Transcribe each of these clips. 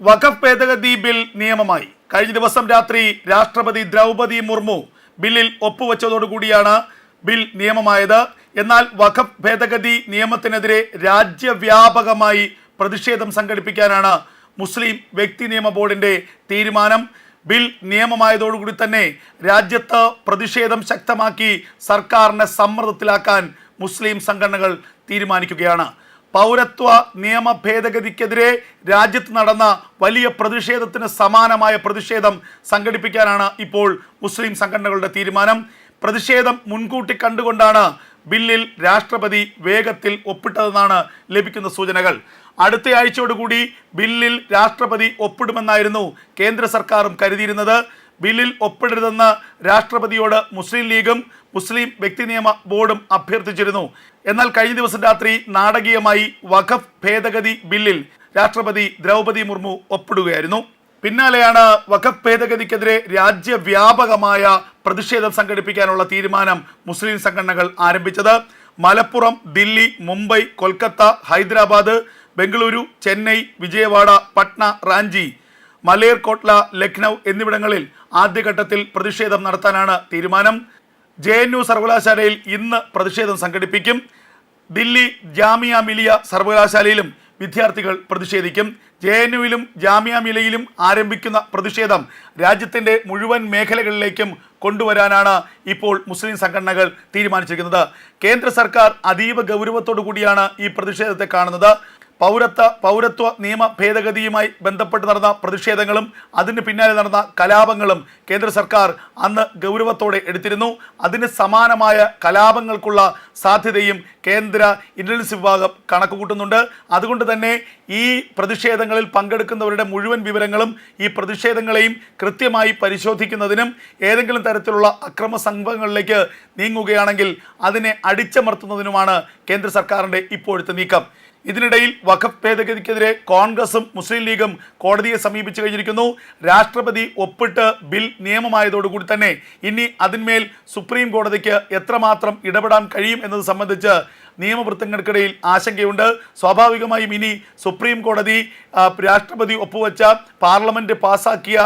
വഖഫ് ഭേദഗതി ബിൽ നിയമമായി. കഴിഞ്ഞ ദിവസം രാത്രി രാഷ്ട്രപതി ദ്രൗപതി മുർമു ബില്ലിൽ ഒപ്പുവെച്ചതോടുകൂടിയാണ് ബിൽ നിയമമായത്. എന്നാൽ വഖഫ് ഭേദഗതി നിയമത്തിനെതിരെ രാജ്യവ്യാപകമായി പ്രതിഷേധം സംഘടിപ്പിക്കാനാണ് മുസ്ലിം വ്യക്തി നിയമ ബോർഡിന്റെ തീരുമാനം. ബിൽ നിയമമായതോടുകൂടി തന്നെ രാജ്യത്ത് പ്രതിഷേധം ശക്തമാക്കി സർക്കാരിനെ സമ്മർദ്ദത്തിലാക്കാൻ മുസ്ലിം സംഘടനകൾ തീരുമാനിക്കുകയാണ്. പൗരത്വ നിയമ ഭേദഗതിക്കെതിരെ രാജ്യത്ത് നടന്ന വലിയ പ്രതിഷേധത്തിന് സമാനമായ പ്രതിഷേധം സംഘടിപ്പിക്കാനാണ് ഇപ്പോൾ മുസ്ലിം സംഘടനകളുടെ തീരുമാനം. പ്രതിഷേധം മുൻകൂട്ടി കണ്ടുകൊണ്ടാണ് ബില്ലിൽ രാഷ്ട്രപതി വേഗത്തിൽ ഒപ്പിട്ടതെന്നാണ് ലഭിക്കുന്ന സൂചനകൾ. അടുത്ത ആഴ്ചയോടുകൂടി ബില്ലിൽ രാഷ്ട്രപതി ഒപ്പിടുമെന്നായിരുന്നു കേന്ദ്ര സർക്കാരും കരുതിയിരുന്നത്. ബില്ലിൽ ഒപ്പിടരുതെന്ന് രാഷ്ട്രപതിയോട് മുസ്ലിം ലീഗും മുസ്ലിം വ്യക്തി നിയമ ബോർഡും അഭ്യർത്ഥിച്ചിരുന്നു. എന്നാൽ കഴിഞ്ഞ ദിവസം രാത്രി നാടകീയമായി വഖഫ് ഭേദഗതി ബില്ലിൽ രാഷ്ട്രപതി ദ്രൗപതി മുർമു ഒപ്പിടുകയായിരുന്നു. പിന്നാലെയാണ് വഖഫ് ഭേദഗതിക്കെതിരെ രാജ്യവ്യാപകമായ പ്രതിഷേധം സംഘടിപ്പിക്കാനുള്ള തീരുമാനം മുസ്ലിം സംഘടനകൾ ആരംഭിച്ചത്. മലപ്പുറം ദില്ലി മുംബൈ കൊൽക്കത്ത ഹൈദരാബാദ് ബംഗളൂരു ചെന്നൈ വിജയവാഡ പട്ന റാഞ്ചി മലേർകോട്ട്ല ലക്നൗ എന്നിവിടങ്ങളിൽ ആദ്യഘട്ടത്തിൽ പ്രതിഷേധം നടത്താനാണ് തീരുമാനം. ജെ എൻ യു സർവകലാശാലയിൽ ഇന്ന് പ്രതിഷേധം സംഘടിപ്പിക്കും. ദില്ലി ജാമിയ മിലിയ സർവകലാശാലയിലും വിദ്യാർത്ഥികൾ പ്രതിഷേധിക്കും. ജെ എൻ യുവിലും ജാമിയ മിലയിലും ആരംഭിക്കുന്ന പ്രതിഷേധം രാജ്യത്തിന്റെ മുഴുവൻ മേഖലകളിലേക്കും കൊണ്ടുവരാനാണ് ഇപ്പോൾ മുസ്ലിം സംഘടനകൾ തീരുമാനിച്ചിരിക്കുന്നത്. കേന്ദ്ര സർക്കാർ അതീവ ഗൗരവത്തോടു കൂടിയാണ് ഈ പ്രതിഷേധത്തെ കാണുന്നത്. പൗരത്വ പൗരത്വ നിയമ ഭേദഗതിയുമായി ബന്ധപ്പെട്ട് നടന്ന പ്രതിഷേധങ്ങളും അതിന് പിന്നാലെ നടന്ന കലാപങ്ങളും കേന്ദ്ര സർക്കാർ അന്ന് ഗൗരവത്തോടെ എടുത്തിരുന്നു. അതിന് സമാനമായ കലാപങ്ങൾക്കുള്ള സാധ്യതയും കേന്ദ്ര ഇന്റലിജൻസ് വിഭാഗം കണക്ക് കൂട്ടുന്നുണ്ട് അതുകൊണ്ട് തന്നെ ഈ പ്രതിഷേധങ്ങളിൽ പങ്കെടുക്കുന്നവരുടെ മുഴുവൻ വിവരങ്ങളും ഈ പ്രതിഷേധങ്ങളെയും കൃത്യമായി പരിശോധിക്കുന്നതിനും ഏതെങ്കിലും തരത്തിലുള്ള അക്രമ സംഭവങ്ങളിലേക്ക് നീങ്ങുകയാണെങ്കിൽ അതിനെ അടിച്ചമർത്തുന്നതിനുമാണ് കേന്ദ്ര സർക്കാരിന്റെ ഇപ്പോഴത്തെ നീക്കം. ഇതിനിടയിൽ വഖഫ് ഭേദഗതിക്കെതിരെ കോൺഗ്രസും മുസ്ലിം ലീഗും കോടതിയെ സമീപിച്ചു കഴിഞ്ഞിരിക്കുന്നു. രാഷ്ട്രപതി ഒപ്പിട്ട് ബിൽ നിയമമായതോടുകൂടി തന്നെ ഇനി അതിന്മേൽ സുപ്രീം കോടതിക്ക് എത്രമാത്രം ഇടപെടാൻ കഴിയും എന്നത് സംബന്ധിച്ച് നിയമവൃത്തങ്ങൾക്കിടയിൽ ആശങ്കയുണ്ട്. സ്വാഭാവികമായും ഇനി സുപ്രീം കോടതി രാഷ്ട്രപതി ഒപ്പുവെച്ച പാർലമെന്റ് പാസാക്കിയ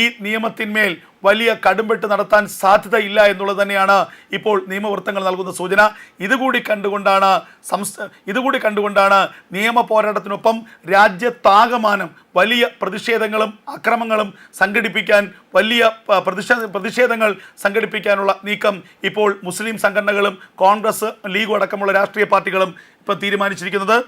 ഈ നിയമത്തിന്മേൽ വലിയ കടുംവെട്ട് നടത്താൻ സാധ്യതയില്ല എന്നുള്ളത് തന്നെയാണ് ഇപ്പോൾ നിയമവൃത്തങ്ങൾ നൽകുന്ന സൂചന. ഇതുകൂടി കണ്ടുകൊണ്ടാണ് സംസ്ഥ ഇതുകൂടി കണ്ടുകൊണ്ടാണ് നിയമ പോരാട്ടത്തിനൊപ്പം രാജ്യത്താകമാനം വലിയ പ്രതിഷേധങ്ങളും അക്രമങ്ങളും സംഘടിപ്പിക്കാൻ വലിയ പ്രതിഷേധ പ്രതിഷേധങ്ങൾ സംഘടിപ്പിക്കാനുള്ള നീക്കം ഇപ്പോൾ മുസ്ലിം സംഘടനകളും കോൺഗ്രസ് ലീഗും അടക്കമുള്ള രാഷ്ട്രീയ പാർട്ടികളും ഇപ്പോൾ തീരുമാനിച്ചിരിക്കുന്നത്.